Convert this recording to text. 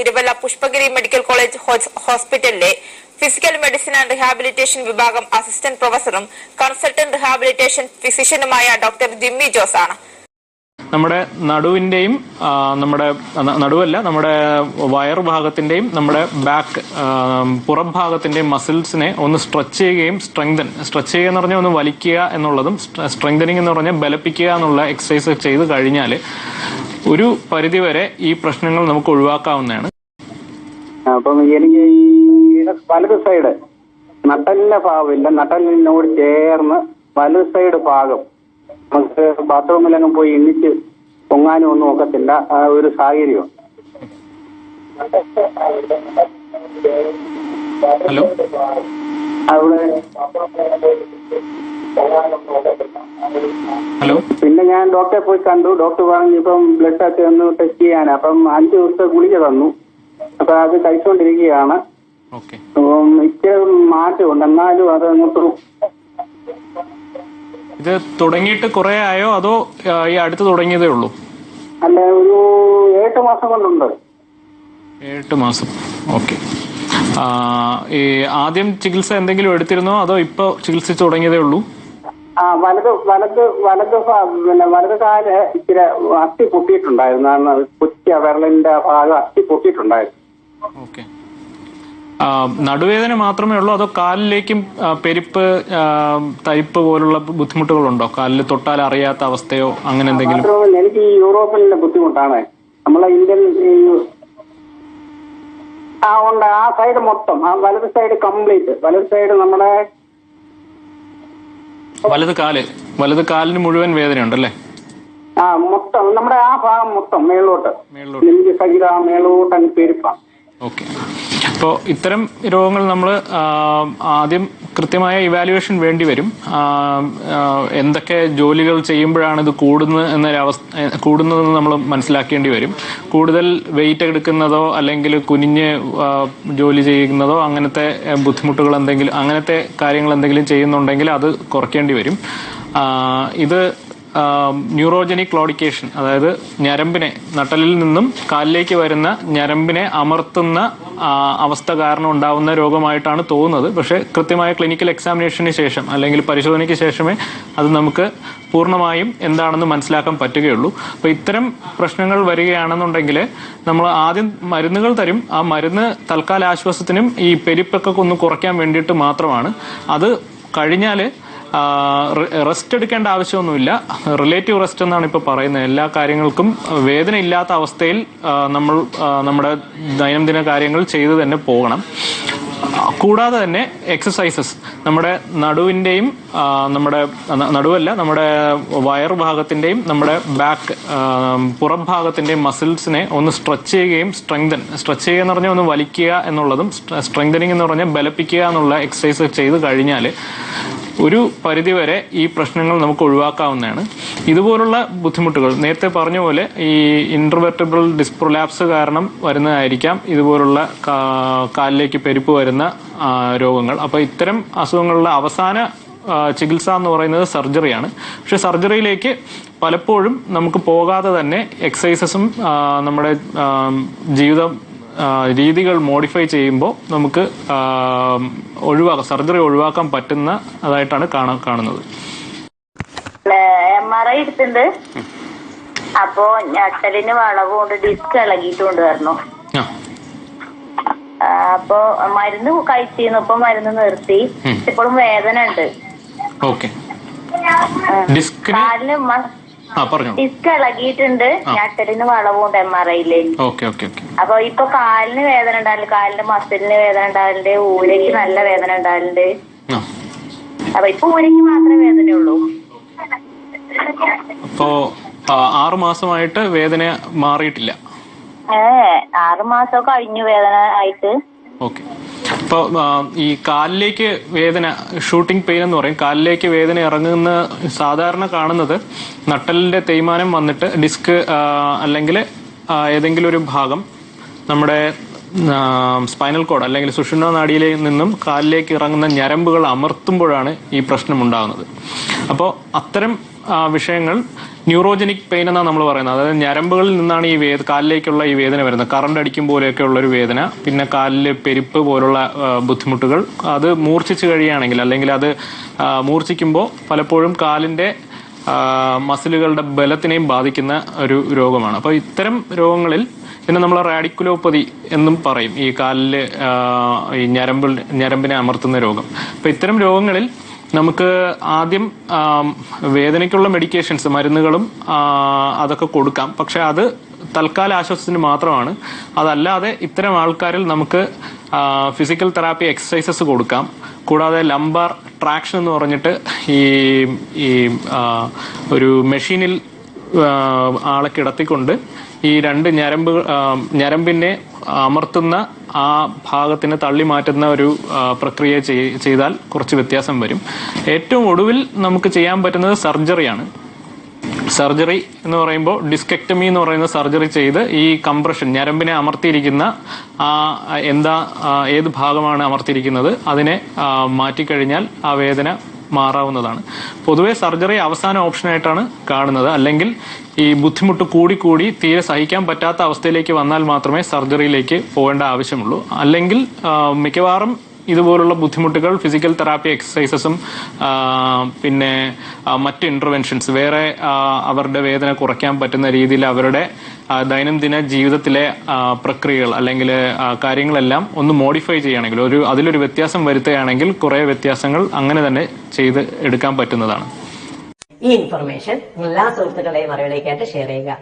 Thiruvalla Pushpagiri medical college ഹോസ്പിറ്റലിലെ physical medicine and rehabilitation വിഭാഗം assistant പ്രൊഫസറും കൺസൾട്ടന്റ് റിഹാബിലിറ്റേഷൻ ഫിസിഷ്യനുമായ ഡോക്ടർ ജിമ്മി ജോസ് ആണ്. നമ്മുടെ നടുവിന്റെയും നമ്മുടെ നടുവല്ല നമ്മുടെ വയർ ഭാഗത്തിന്റെയും നമ്മുടെ ബാക്ക് പുറം ഭാഗത്തിന്റെയും മസിൽസിനെ ഒന്ന് സ്ട്രെച്ച് ചെയ്യുകയും സ്ട്രെങ്തൻ സ്ട്രെച്ച് ചെയ്യുക എന്ന് പറഞ്ഞാൽ ഒന്ന് വലിക്കുക എന്നുള്ളതും സ്ട്രെങ്തനിങ് എന്ന് പറഞ്ഞാൽ ബലപ്പിക്കുക എന്നുള്ള എക്സസൈസ് ചെയ്ത് കഴിഞ്ഞാൽ ഒരു പരിധിവരെ ഈ പ്രശ്നങ്ങൾ നമുക്ക് ഒഴിവാക്കാവുന്നതാണ്. അപ്പം എനിക്ക് വലത് സൈഡ് നട്ടലിന്റെ ഭാഗമില്ല. നട്ടലിനോട് ചേർന്ന് വലത് സൈഡ് ഭാഗം. നമുക്ക് ബാത്റൂമിലങ്ങ് പോയി എണ്ണിച്ച് പൊങ്ങാനും ഒന്നും ഒക്കത്തില്ല. ആ ഒരു സാഹചര്യം. ഹലോ? അവിടെ ഹലോ? പിന്നെ ഞാൻ ഡോക്ടറെ പോയി കണ്ടു. ഡോക്ടർ പറഞ്ഞു ഇപ്പം ബ്ലഡ് ഒക്കെ ഒന്ന് ടെസ്റ്റ് ചെയ്യാൻ അപ്പം അഞ്ചു ദിവസത്തെ ഗുളിക തന്നു. അപ്പൊ അത് കഴിച്ചുകൊണ്ടിരിക്കുകയാണ് മാറ്റമുണ്ട്. എന്നാലും അത് അങ്ങോട്ട് ഇത് തുടങ്ങിയിട്ട് കുറെ ആയോ? അതോ ഈ അടുത്ത് തുടങ്ങിയതേ ഉള്ളൂ? അല്ല ഒരു എട്ട് മാസം കൊണ്ടുണ്ട്. എട്ട് മാസം. ഓക്കെ. ഈ ആദ്യം ചികിത്സ എന്തെങ്കിലും എടുത്തിരുന്നോ? അതോ ഇപ്പൊ ചികിത്സിച്ചു തുടങ്ങിയതേ ഉള്ളൂ? ആ വലത് വലത് വലത് പിന്നെ വലത് കാൽ ഇച്ചിരി അസ്ഥി പൊട്ടിയിട്ടുണ്ടായിരുന്നു. കൊച്ചി കൊച്ച വിരലിന്റെ ഭാഗം അസ്ഥി പൊട്ടിയിട്ടുണ്ടായിരുന്നു. ഓക്കെ. നടുവേദന മാത്രമേ ഉള്ളൂ അതോ കാലിലേക്കും പെരിപ്പ് തരിപ്പ് പോലുള്ള ബുദ്ധിമുട്ടുകളുണ്ടോ? കാലിൽ തൊട്ടാൽ അറിയാത്ത അവസ്ഥയോ അങ്ങനെ എന്തെങ്കിലും? എനിക്ക് ഈ യൂറോപ്പിലെ ബുദ്ധിമുട്ടാണ്. നമ്മളെ ഇന്ത്യൻ ആ ഉണ്ട്. ആ സൈഡ് മൊത്തം ആ വലത് സൈഡ് കംപ്ലീറ്റ്. വലത് സൈഡ് നമ്മുടെ വലത് കാൽ. വലത് കാലിന് മുഴുവൻ വേദന വേദനയുണ്ടല്ലേ ആ മൊത്തം. നമ്മുടെ ആ ഭാഗം മൊത്തം മേളോട്ട് നെഞ്ച് സഹിത മേളോട്ട് അങ്ങ് പെരുപ്പാ. ഓക്കെ. അപ്പോൾ ഇത്തരം രോഗങ്ങൾ നമ്മൾ ആദ്യം കൃത്യമായ ഇവാലുവേഷൻ വേണ്ടി വരും. എന്തൊക്കെ ജോലികൾ ചെയ്യുമ്പോഴാണ് ഇത് കൂടുന്നത് എന്നൊരവസ്ഥ കൂടുന്നതെന്ന് നമ്മൾ മനസ്സിലാക്കേണ്ടി വരും. കൂടുതൽ വെയിറ്റ് എടുക്കുന്നതോ അല്ലെങ്കിൽ കുനിഞ്ഞ് ജോലി ചെയ്യുന്നതോ അങ്ങനത്തെ ബുദ്ധിമുട്ടുകൾ എന്തെങ്കിലും അങ്ങനത്തെ കാര്യങ്ങൾ എന്തെങ്കിലും ചെയ്യുന്നുണ്ടെങ്കിൽ അത് കുറയ്ക്കേണ്ടി വരും. ഇത് ന്യൂറോജനിക് ക്ലോഡിക്കേഷൻ അതായത് ഞരമ്പിനെ നട്ടലിൽ നിന്നും കാലിലേക്ക് വരുന്ന ഞരമ്പിനെ അമർത്തുന്ന അവസ്ഥ കാരണം ഉണ്ടാവുന്ന രോഗമായിട്ടാണ് തോന്നുന്നത്. പക്ഷേ കൃത്യമായ ക്ലിനിക്കൽ എക്സാമിനേഷന് ശേഷം അല്ലെങ്കിൽ പരിശോധനയ്ക്ക് ശേഷമേ അത് നമുക്ക് പൂർണമായും എന്താണെന്ന് മനസ്സിലാക്കാൻ പറ്റുകയുള്ളൂ. അപ്പോൾ ഇത്തരം പ്രശ്നങ്ങൾ വരികയാണെന്നുണ്ടെങ്കിൽ നമ്മൾ ആദ്യം മരുന്നുകൾ തരും. ആ മരുന്ന് തൽക്കാല ആശ്വാസത്തിനും ഈ പെരിപ്പൊക്കെ ഒന്ന് കുറയ്ക്കാൻ വേണ്ടിയിട്ട് മാത്രമാണ്. അത് കഴിഞ്ഞാൽ റെസ്റ്റ് എടുക്കേണ്ട ആവശ്യമൊന്നുമില്ല. റിലേറ്റീവ് റെസ്റ്റ് എന്നാണ് ഇപ്പോൾ പറയുന്നത്. എല്ലാ കാര്യങ്ങൾക്കും വേദന ഇല്ലാത്ത അവസ്ഥയിൽ നമ്മൾ നമ്മുടെ ദൈനംദിന കാര്യങ്ങൾ ചെയ്തു തന്നെ പോകണം. കൂടാതെ തന്നെ എക്സസൈസസ് നമ്മുടെ നടുവിന്റെയും നമ്മുടെ നടുവല്ല നമ്മുടെ വയർ ഭാഗത്തിന്റെയും നമ്മുടെ ബാക്ക് പുറം ഭാഗത്തിന്റെയും മസിൽസിനെ ഒന്ന് സ്ട്രെച്ച് ചെയ്യുകയും സ്ട്രെങ്തൻ സ്ട്രെച്ച് ചെയ്യുക എന്ന് പറഞ്ഞാൽ ഒന്ന് വലിക്കുക എന്നുള്ളതും സ്ട്രെങ്തനിങ് എന്ന് പറഞ്ഞാൽ ബലപ്പിക്കുക എന്നുള്ള എക്സസൈസ് ചെയ്ത് കഴിഞ്ഞാൽ ഒരു പരിധിവരെ ഈ പ്രശ്നങ്ങൾ നമുക്ക് ഒഴിവാക്കാവുന്നതാണ്. ഇതുപോലുള്ള ബുദ്ധിമുട്ടുകൾ നേരത്തെ പറഞ്ഞ പോലെ ഈ ഇന്റർവെർട്ടിബ്രൽ ഡിസ്പ്രൊലാപ്സ് കാരണം വരുന്നതായിരിക്കാം ഇതുപോലുള്ള കാലിലേക്ക് പെരുപ്പ് വരുന്ന രോഗങ്ങൾ. അപ്പോൾ ഇത്തരം അസുഖങ്ങളുടെ അവസാന ചികിത്സ എന്ന് പറയുന്നത് സർജറിയാണ്. പക്ഷെ സർജറിയിലേക്ക് പലപ്പോഴും നമുക്ക് പോകാതെ തന്നെ എക്സസൈസസും നമ്മുടെ ജീവിതം രീതികൾ മോഡിഫൈ ചെയ്യുമ്പോൾ നമുക്ക് ഒഴിവാക്കാം സർജറി ഒഴിവാക്കാൻ പറ്റുന്ന അതായിട്ടാണ് കാണാൻ കാണുന്നത്. എം ആർ ഐ എടുത്തിട്ടുണ്ട്. അപ്പോ ഞട്ടലിന് വളവ് കൊണ്ട് ഡിസ്ക് ഇളകിയിട്ടുണ്ട് പറഞ്ഞു. അപ്പോ മരുന്ന് കഴിച്ചിരുന്നു ഇപ്പൊ മരുന്ന് നിർത്തി. ഇപ്പോഴും വേദന ഉണ്ട്. ഓക്കെ. ഡിസ്കിന് ഡിസ്ക് ഇളകിയിട്ടുണ്ട്. ഞട്ടലിന് വളവുണ്ട് എം ആർ ഐയിൽ അപ്പൊ ഇപ്പൊ കാലിന് വേദന ഉണ്ടാവില്ല കാലിന്റെ മസിലിന് വേദന ഉണ്ടാവലുണ്ട് ഊരയ്ക്ക് നല്ല വേദന ഉണ്ടാവലുണ്ട്. അപ്പൊ ഇപ്പൊ ഊരയ്ക്ക് മാത്രമേ വേദനയുള്ളൂ അപ്പോ ആറ് മാസമായിട്ട് വേദന മാറിയിട്ടില്ല. ഏ ആറ് മാസം കഴിഞ്ഞു വേദന ആയിട്ട്. ഓക്കെ. അപ്പോൾ ഈ കാലിലേക്ക് വേദന ഷൂട്ടിംഗ് പെയിൻ എന്ന് പറയും. കാലിലേക്ക് വേദന ഇറങ്ങുന്ന സാധാരണ കാണുന്നത് നട്ടലിന്റെ തേയ്മാനം വന്നിട്ട് ഡിസ്ക് അല്ലെങ്കിൽ ഏതെങ്കിലും ഒരു ഭാഗം നമ്മുടെ സ്പൈനൽ കോഡ് അല്ലെങ്കിൽ സുഷുമ്ന നാഡിയിൽ നിന്നും കാലിലേക്ക് ഇറങ്ങുന്ന ഞരമ്പുകൾ അമർത്തുമ്പോഴാണ് ഈ പ്രശ്നം ഉണ്ടാകുന്നത്. അപ്പോൾ അത്തരം വിഷയങ്ങൾ ന്യൂറോജനിക് പെയിൻ എന്നാണ് നമ്മൾ പറയുന്നത്. അതായത് ഞരമ്പുകളിൽ നിന്നാണ് ഈ വേദ കാലിലേക്കുള്ള ഈ വേദന വരുന്നത്. കറണ്ട് അടിക്കും പോലെയൊക്കെ ഉള്ള ഒരു വേദന പിന്നെ കാലിൽ പെരുപ്പ് പോലുള്ള ബുദ്ധിമുട്ടുകൾ. അത് മൂർച്ഛിച്ചു കഴിയുകയാണെങ്കിൽ അല്ലെങ്കിൽ അത് മൂർച്ഛിക്കുമ്പോൾ പലപ്പോഴും കാലിന്റെ മസിലുകളുടെ ബലത്തിനെയും ബാധിക്കുന്ന ഒരു രോഗമാണ്. അപ്പോൾ ഇത്തരം രോഗങ്ങളിൽ പിന്നെ നമ്മൾ റാഡിക്കുലോപ്പതി എന്നും പറയും. ഈ കാലിൽ ഈ ഞരമ്പിൽ ഞരമ്പിനെ അമർത്തുന്ന രോഗം. അപ്പോൾ ഇത്തരം രോഗങ്ങളിൽ നമുക്ക് ആദ്യം വേദനയ്ക്കുള്ള മെഡിക്കേഷൻസ് മരുന്നുകളും അതൊക്കെ കൊടുക്കാം. പക്ഷെ അത് തൽക്കാല ആശ്വാസത്തിന് മാത്രമാണ്. അതല്ലാതെ ഇത്തരം ആൾക്കാരിൽ നമുക്ക് ഫിസിക്കൽ തെറാപ്പി എക്സസൈസസ് കൊടുക്കാം. കൂടാതെ ലംബാർ ട്രാക്ഷൻ എന്ന് പറഞ്ഞിട്ട് ഈ ഈ ഒരു മെഷീനിൽ ആളെ കിടത്തിക്കൊണ്ട് ഈ രണ്ട് ഞരമ്പ് ഞരമ്പിനെ അമർത്തുന്ന ആ ഭാഗത്തിനെ തള്ളി മാറ്റുന്ന ഒരു പ്രക്രിയ ചെയ്താൽ കുറച്ച് വ്യത്യാസം വരും. ഏറ്റവും ഒടുവിൽ നമുക്ക് ചെയ്യാൻ പറ്റുന്നത് സർജറിയാണ്. സർജറി എന്ന് പറയുമ്പോൾ ഡിസ്കെക്ടമി എന്ന് പറയുന്ന സർജറി ചെയ്ത് ഈ കംപ്രഷൻ ഞരമ്പിനെ അമർത്തിയിരിക്കുന്ന ആ എന്താ ഏത് ഭാഗമാണ് അമർത്തിയിരിക്കുന്നത് അതിനെ മാറ്റിക്കഴിഞ്ഞാൽ ആ വേദന മാറാവുന്നതാണ്. പൊതുവെ സർജറി അവസാന ഓപ്ഷനായിട്ടാണ് കാണുന്നത്. അല്ലെങ്കിൽ ഈ ബുദ്ധിമുട്ട് കൂടിക്കൂടി കൂടി തീരെ സഹിക്കാൻ പറ്റാത്ത അവസ്ഥയിലേക്ക് വന്നാൽ മാത്രമേ സർജറിയിലേക്ക് പോകേണ്ട ആവശ്യമുള്ളൂ. അല്ലെങ്കിൽ മിക്കവാറും ഇതുപോലുള്ള ബുദ്ധിമുട്ടുകൾ ഫിസിക്കൽ തെറാപ്പി എക്സസൈസസും പിന്നെ മറ്റ് ഇന്റർവെൻഷൻസ് വേറെ അവരുടെ വേദന കുറയ്ക്കാൻ പറ്റുന്ന രീതിയിൽ അവരുടെ ദൈനംദിന ജീവിതത്തിലെ പ്രക്രിയകൾ അല്ലെങ്കിൽ കാര്യങ്ങളെല്ലാം ഒന്ന് മോഡിഫൈ ചെയ്യുകയാണെങ്കിൽ ഒരു അതിലൊരു വ്യത്യാസം വരുത്തുകയാണെങ്കിൽ കുറേ വ്യത്യാസങ്ങൾ അങ്ങനെ തന്നെ ചെയ്ത് എടുക്കാൻ പറ്റുന്നതാണ്. ഈ ഇൻഫർമേഷൻ എല്ലാ സുഹൃത്തുക്കളുടെയും അറിവിലേക്കായിട്ട് ഷെയർ ചെയ്യുക.